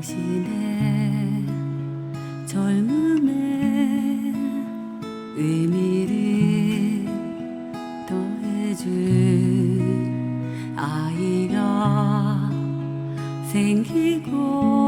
당신의 젊음에 의미를 더해줄 아이가 생기고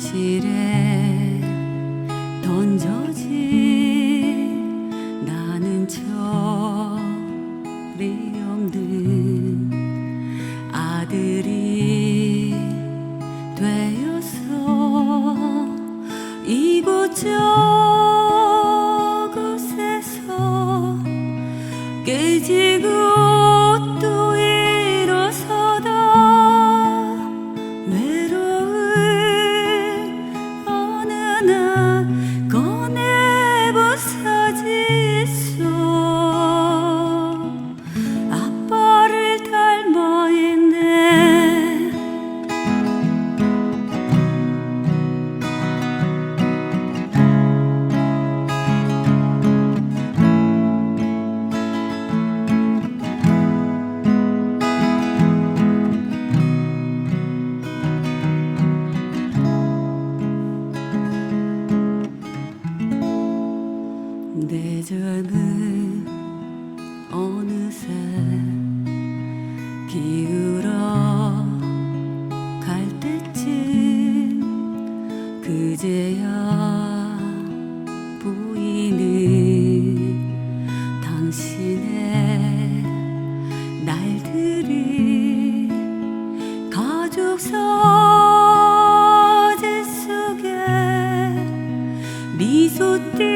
현실에 던져진 나는 철이 없는 아들이 어느새 기울어 갈 때쯤 그제야 보이는 당신의 날들이 가족 서재 속에 미소 띠